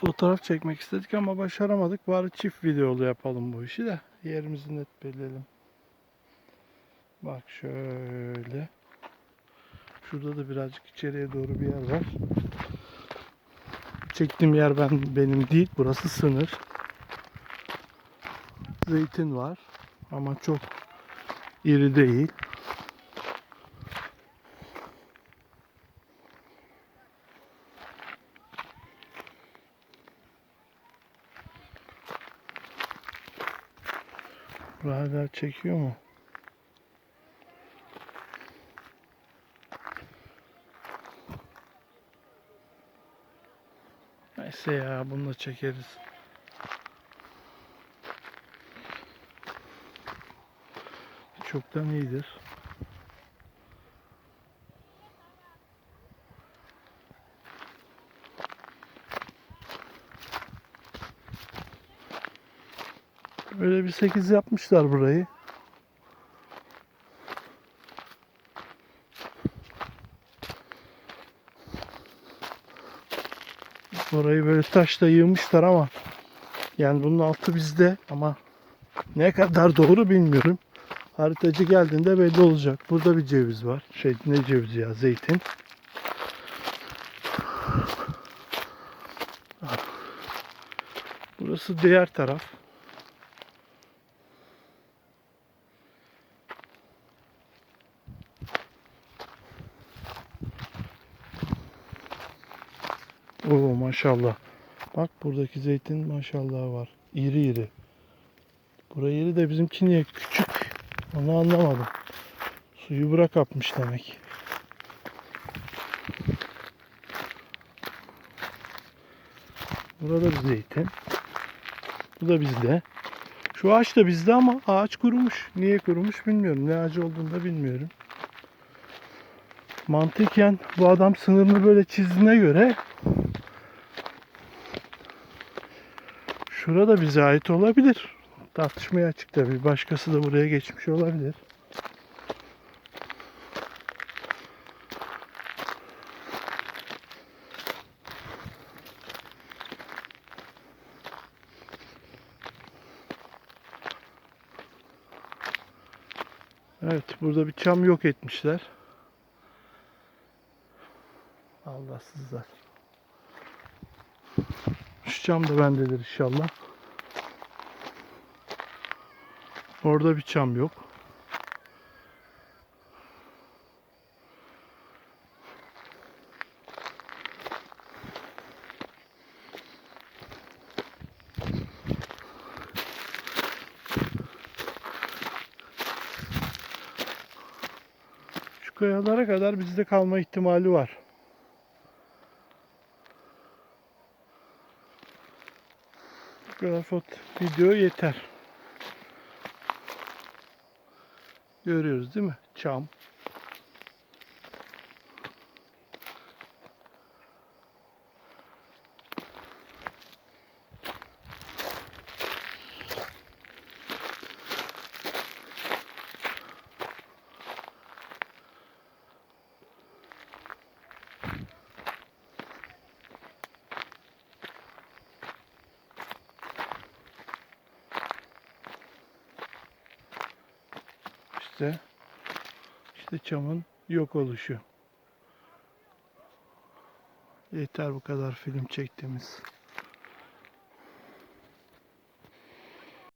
fotoğraf çekmek istedik ama başaramadık. Bari çift videolu yapalım bu işi de. Yerimizi net belirleyelim. Bak şöyle. Şurada da birazcık içeriye doğru bir yer var. Çektiğim yer ben benim değil. Burası sınır. Zeytin var. Ama çok iri değil. Radar çekiyor mu? Neyse ya bunu da çekeriz. Çoktan iyidir. Böyle bir 8 yapmışlar burayı. Orayı böyle taşla yığmışlar ama yani bunun altı bizde ama ne kadar doğru bilmiyorum. Haritacı geldiğinde belli olacak. Burada bir ceviz var. Şey ne cevizi ya zeytin. Burası diğer taraf. Oo maşallah. Bak buradaki zeytin maşallah var. İri iri. Burayı iri de bizimki niye küçük? Onu anlamadım. Suyu bırak atmış demek. Burada bir zeytin. Bu da bizde. Şu ağaç da bizde ama ağaç kurumuş. Niye kurumuş bilmiyorum. Ne ağacı olduğunu da bilmiyorum. Mantıken bu adam sınırını böyle çizdiğine göre Şurada bize ait olabilir. Tartışmaya açık tabii. Başkası da buraya geçmiş olabilir. Evet, burada bir çam yok etmişler. Allahsızlar. Şu çam da bendedir inşallah. Orada bir çam yok. Şu kayalara kadar bizde kalma ihtimali var. Foto video yeter. Görüyoruz değil mi? Çam. İşte işte çamın yok oluşu. Yeter bu kadar film çektiğimiz.